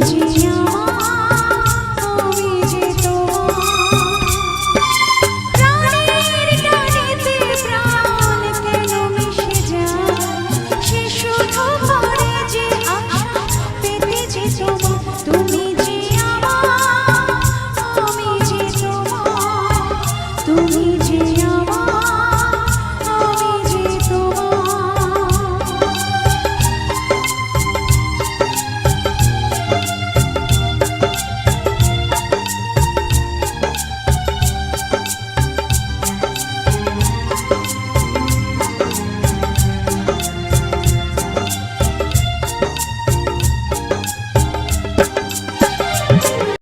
জীবন